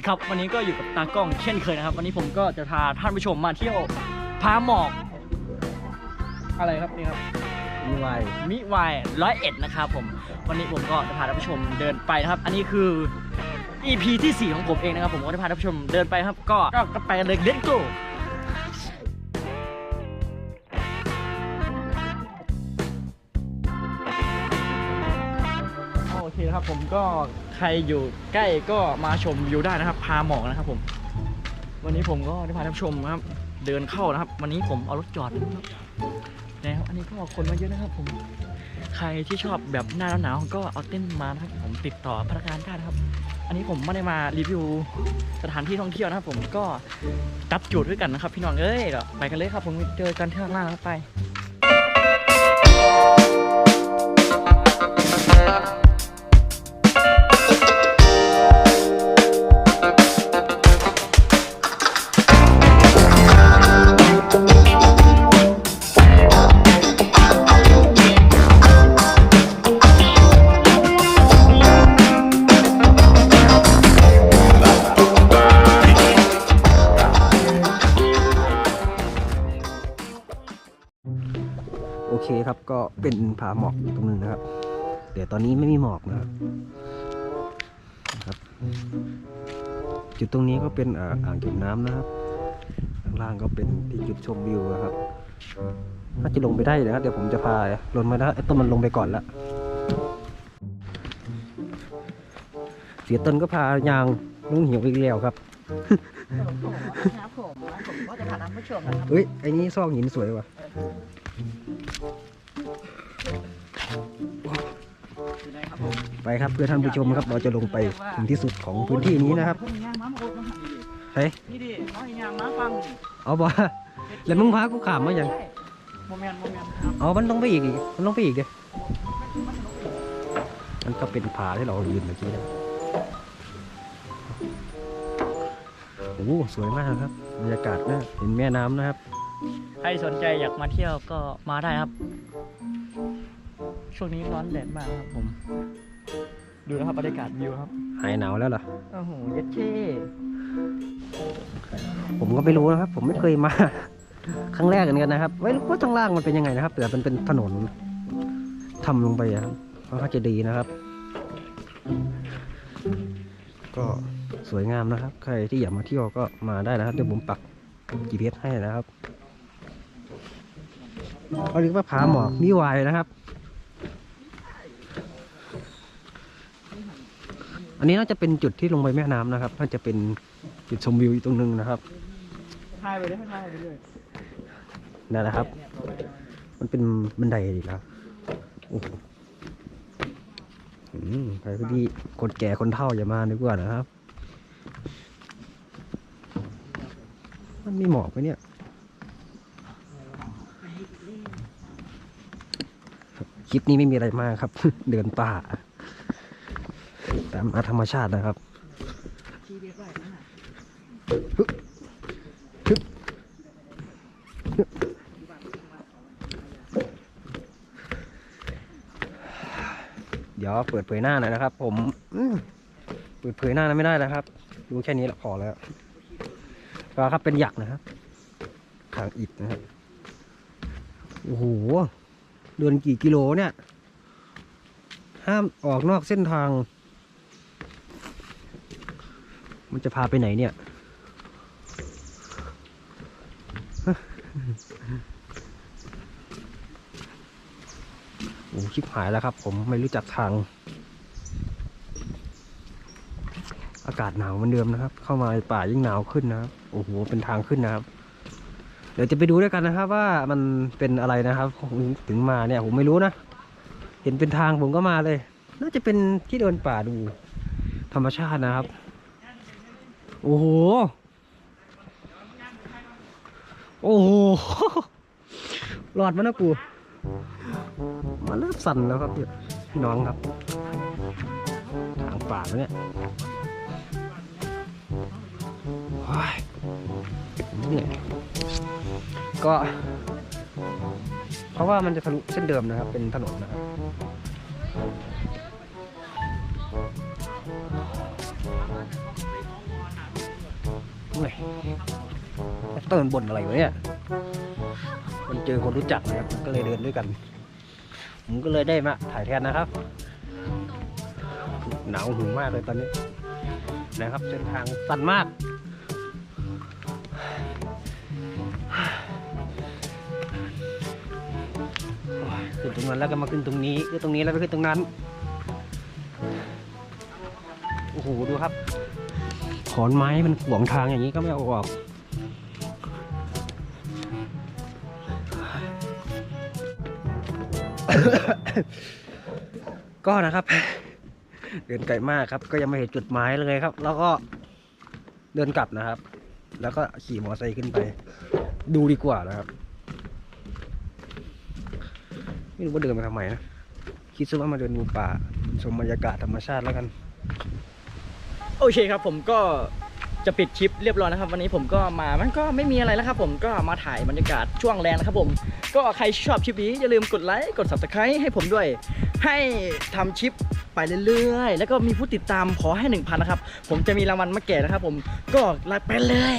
ดีครับ วันนี้ก็อยู่กับตากล้องเช่นเคยนะครับ วันนี้ผมก็จะพาท่านผู้ชมมาเที่ยวพาหมอก อะไรครับนี่ครับมีไวมิวายร้อยเอ็ดนะครับผม วันนี้ผมก็จะพาท่านผู้ชมเดินไปนะครับ อันนี้คือ EP ที่ 4 ของผมเองนะครับ ผมก็จะพาท่านผู้ชมเดินไปครับ ก็ก็ไปกันเลย let's go โอ เคครับผมก็ใครอยู่ใกล้ก็มาชมวิวได้นะครับ พาหมอกนะครับผม วันนี้ผมก็ได้พาท่านผู้ชมนะครับ เดินเข้านะครับ วันนี้ผมเอารถจอดนะครับแล้วอันนี้ก็คนมาเยอะนะครับผม ใครที่ชอบแบบหน้าหนาวก็เอาเต้นมานะครับผมติดต่อพนักงานได้นะครับ อันนี้ผมไม่ได้มารีวิวสถานที่ท่องเที่ยวนะครับ ผมก็จับจูดด้วยกันนะครับ พี่น้องเอ้ยเดี๋ยวไปกันเลยครับ ผมเจอกันที่ข้างล่างนะครับไป เคครับ ก็เป็นผาหมอกตรงนึงนะครับ เดี๋ยวตอนนี้ไม่มีหมอกนะครับนะครับ จุดตรงนี้ก็เป็นอ่าอ่างเก็บน้ำนะครับข้างล่างก็เป็นที่จุดชมวิวนะครับน่าจะลงไปได้นะครับ เดี๋ยวผมจะพาลงมานะไอ้ต้นมันลงไปก่อนละเสียต้นก็พายางลุงหิวอีกแล้วครับครับผมผมก็จะพาท่านผู้ชมนะครับเฮ้ยไอ้นี่ซอกหินสวยว่ะอยู่ ไปครับเพื่อท่านผู้ชมครับเราจะลงไปถึงที่สุดของพื้นที่นี้นะครับเพิ่งย่างม้ามาอบนะครับเฮ้ยนี่ดิน้อยยางม้าฟังเอาบ่แล้วมึงพากูขามมาอย่างโมเมนโมเมนต์ครับเอามันต้องไปอีกอันต้องไปอีกเด้มันก็เป็นผาที่เรายืนเมื่อกี้นะโอ้โหสวยมากครับบรรยากาศนะเห็นแม่น้ำนะครับ ใครสนใจอยากมาเที่ยวก็มาได้ครับ ช่วงนี้ร้อนแดดมากครับผม ดูนะครับบรรยากาศวิวครับหายหนาวแล้วเหรอ โอ้โหเย็ดเช่ผมก็ไม่รู้นะครับ ผมไม่เคยมา ครั้งแรกเหมือนกันนะครับ ไม่รู้ว่าข้างล่างมันเป็นยังไงนะครับแต่มันเป็นถนนทำลงไปอะครับค่อนข้างจะดีนะครับ ก็สวยงามนะครับ ใครที่อยากมาเที่ยวก็มาได้นะครับเดี๋ยวผมปัก GPS ให้นะครับ เขาเรียกว่าผาหมอกนิวายนะครับ อันนี้น่าจะเป็นจุดที่ลงไปแม่น้ำนะครับ น่าจะเป็นจุดชมวิวอีกตรงหนึงนะครับถ่ายไปเลยถ่ายไปเลยนั่นแหละครับ มันเป็นบันไดอีกแล้วโอ้โหอืมใครที่คนแก่คนเฒ่าอย่ามาดีกว่านะครับ มันมีหมอกไหมเนี่ย คลิปนี้ไม่มีอะไรมากครับ เดินป่า ตามธรรมชาตินะครับเดี๋ยวเปิดเผยหน้าหน่อยนะครับ ผมเปิดเผยหน้านั้นไม่ได้นะครับดูแค่นี้แหละพอแล้วก็ครับเป็นหยักนะครับทางอิฐนะครับโอ้โห เดินกี่กิโลเนี่ย ห้ามออกนอกเส้นทาง มันจะพาไปไหนเนี่ยโอ้ชิบหายแล้วครับ ผมไม่รู้จักทาง อากาศหนาวเหมือนเดิมนะครับ เข้ามาในป่ายิ่งหนาวขึ้นนะครับ โอ้โห เป็นทางขึ้นนะครับ ดี๋ยวจะไปดูด้วยกันนะครับว่ามันเป็นอะไรนะครับถึงมาเนี่ยผมไม่รู้นะ เห็นเป็นทางผมก็มาเลย น่าจะเป็นที่เดินป่าดู ธรรมชาตินะครับ โอ้โห โอ้โหหลอดมันนะกูมันเริ่มสั่นแล้วครับพี่น้องครับ ทางป่าเนี่ยว้ายเหนื่อย ก็ เพราะว่ามันจะทะลุเส้นเดิมนะครับ เป็นถนนนะครับไงต้นบนอะไรวะเนี่ย มันเจอคนรู้จักนะครับ ก็เลยเดินด้วยกัน ผมก็เลยได้มาถ่ายแทนนะครับ หนาวหูมากเลยตอนนี้นะครับ เส้นทางสั้นมาก นตรงนั้นแล้วก็มาขึ้นตรงนี้ขึ้นตรงนี้แล้วไปขึ้นตรงนั้นโอ้โหดูครับ ขอนไม้มันขวางทางอย่างนี้ก็ไม่เอาออกก็นะครับ เดินไกลมากครับ ก็ยังไม่เห็นจุดหมายเลยครับ แล้วก็เดินกลับนะครับ แล้วก็ขี่มอเตอร์ไซค์ขึ้นไป ดูดีกว่านะครับ ไม่รู้ว่าเดินมาทำไมนะ คิดซะว่ามาเดินดูป่า ชมบรรยากาศธรรมชาติแล้วกัน โอเคครับ ผมก็จะปิดคลิปเรียบร้อยนะครับ วันนี้ผมก็มามันก็ไม่มีอะไรแล้วครับ ผมก็มาถ่ายบรรยากาศช่วงแรงนะครับผม ก็ใครชอบคลิปนี้อย่าลืมกดไลค์กด subscribe ให้ผมด้วย ให้ทำคลิปไปเรื่อยๆ แล้วก็มีผู้ติดตามขอให้ 1,000 นะครับ ผมจะมีรางวัลมาแก่นะครับผมก็ไปเลย